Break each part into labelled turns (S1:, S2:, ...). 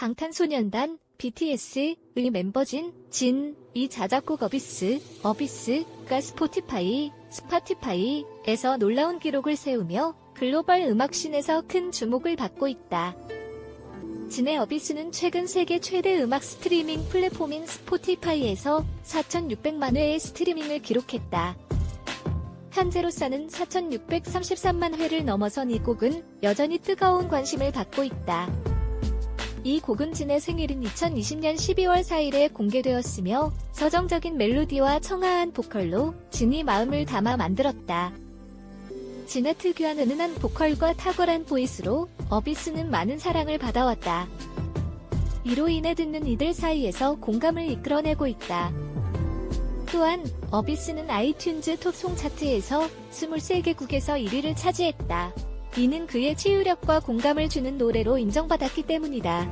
S1: 방탄소년단 BTS의 멤버진 진, 이 자작곡 어비스, 어비스가 스포티파이, 스파티파이에서 놀라운 기록을 세우며 글로벌 음악씬에서 큰 주목을 받고 있다. 진의 어비스는 최근 세계 최대 음악 스트리밍 플랫폼인 스포티파이에서 4,600만 회의 스트리밍을 기록했다. 현재로서는 4,633만 회를 넘어선 이 곡은 여전히 뜨거운 관심을 받고 있다. 이 곡은 진의 생일인 2020년 12월 4일에 공개되었으며 서정적인 멜로디와 청아한 보컬로 진이 마음을 담아 만들었다. 진의 특유한 은은한 보컬과 탁월한 보이스로 어비스는 많은 사랑을 받아왔다. 이로 인해 듣는 이들 사이에서 공감을 이끌어내고 있다. 또한 어비스는 아이튠즈 톱송 차트에서 23개국에서 1위를 차지했다. 이는 그의 치유력과 공감을 주는 노래로 인정받았기 때문이다.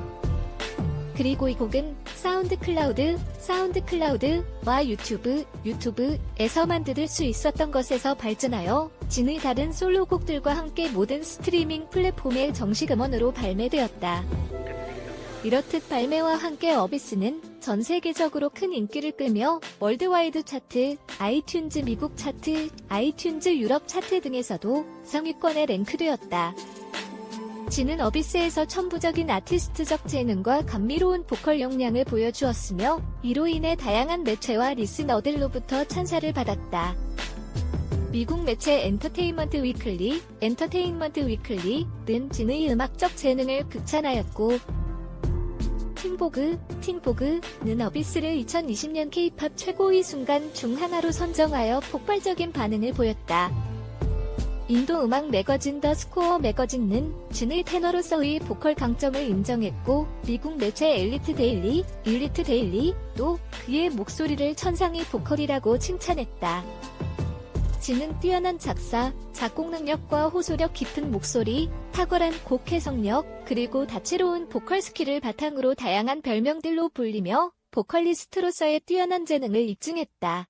S1: 그리고 이 곡은 사운드 클라우드, 사운드 클라우드와 유튜브, 유튜브에서만 들을 수 있었던 것에서 발전하여 진의 다른 솔로곡들과 함께 모든 스트리밍 플랫폼의 정식 음원으로 발매되었다. 이렇듯 발매와 함께 어비스는 전 세계적으로 큰 인기를 끌며 월드와이드 차트, 아이튠즈 미국 차트, 아이튠즈 유럽 차트 등에서도 상위권에 랭크되었다. 진은 어비스에서 천부적인 아티스트적 재능과 감미로운 보컬 역량을 보여주었으며 이로 인해 다양한 매체와 리스너들로부터 찬사를 받았다. 미국 매체 엔터테인먼트 위클리, 엔터테인먼트 위클리는 진의 음악적 재능을 극찬하였고 팀보그, 팀보그는 어비스를 2020년 K-팝 최고의 순간 중 하나로 선정하여 폭발적인 반응을 보였다. 인도 음악 매거진 더 스코어 매거진은 진의 테너로서의 보컬 강점을 인정했고 미국 매체 엘리트 데일리, 일리트 데일리도 그의 목소리를 천상의 보컬이라고 칭찬했다. 진은 뛰어난 작사, 작곡 능력과 호소력 깊은 목소리, 탁월한 곡 해석력, 그리고 다채로운 보컬 스킬을 바탕으로 다양한 별명들로 불리며 보컬리스트로서의 뛰어난 재능을 입증했다.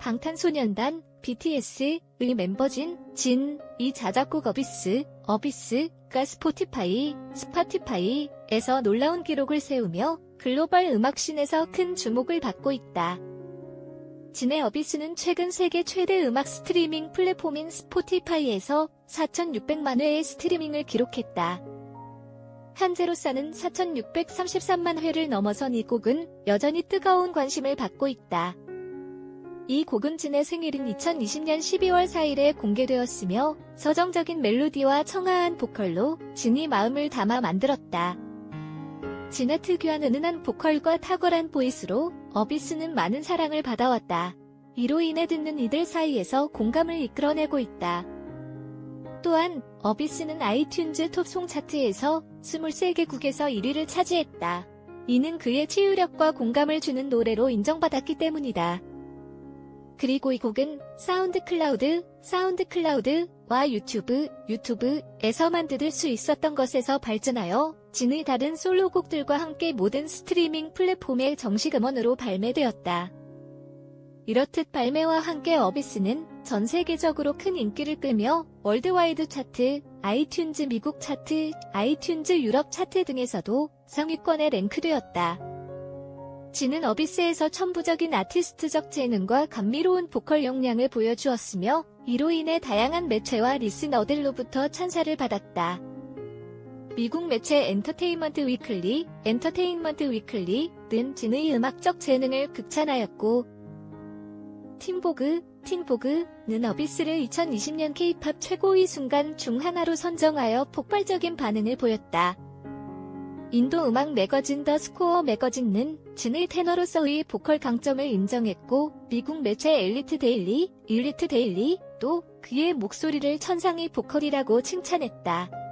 S1: 방탄소년단 BTS의 멤버진 진, 이 자작곡 어비스, 어비스가 스포티파이, 스파티파이에서 놀라운 기록을 세우며 글로벌 음악씬에서 큰 주목을 받고 있다. 진의 어비스는 최근 세계 최대 음악 스트리밍 플랫폼인 스포티파이에서 4,600만 회의 스트리밍을 기록했다. 현재로서는 4,633만 회를 넘어선 이 곡은 여전히 뜨거운 관심을 받고 있다. 이 곡은 진의 생일인 2020년 12월 4일에 공개되었으며 서정적인 멜로디와 청아한 보컬로 진이 마음을 담아 만들었다. 진의 특유한 은은한 보컬과 탁월한 보이스로 어비스는 많은 사랑을 받아왔다. 이로 인해 듣는 이들 사이에서 공감을 이끌어내고 있다. 또한 어비스는 아이튠즈 톱송 차트에서 23개국에서 1위를 차지했다. 이는 그의 치유력과 공감을 주는 노래로 인정받았기 때문이다. 그리고 이 곡은 사운드 클라우드, 사운드 클라우드와 유튜브, 유튜브에서만 들을 수 있었던 것에서 발전하여 진의 다른 솔로곡들과 함께 모든 스트리밍 플랫폼의 정식 음원으로 발매되었다. 이렇듯 발매와 함께 어비스는 전 세계적으로 큰 인기를 끌며 월드와이드 차트, 아이튠즈 미국 차트, 아이튠즈 유럽 차트 등에서도 상위권에 랭크되었다. 진은 어비스에서 천부적인 아티스트적 재능과 감미로운 보컬 역량을 보여주었으며 이로 인해 다양한 매체와 리스너들로부터 찬사를 받았다. 미국 매체 엔터테인먼트 위클리, 엔터테인먼트 위클리는 진의 음악적 재능을 극찬하였고 팀보그, 팀보그는 어비스를 2020년 K-팝 최고의 순간 중 하나로 선정하여 폭발적인 반응을 보였다. 인도 음악 매거진 더 스코어 매거진은 진의 테너로서의 보컬 강점을 인정했고 미국 매체 엘리트 데일리, 일리트 데일리도 그의 목소리를 천상의 보컬이라고 칭찬했다.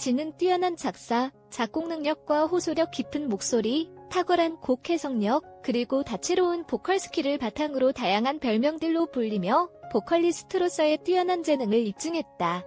S1: 진은 뛰어난 작사, 작곡 능력과 호소력 깊은 목소리, 탁월한 곡 해석력, 그리고 다채로운 보컬 스킬을 바탕으로 다양한 별명들로 불리며 보컬리스트로서의 뛰어난 재능을 입증했다.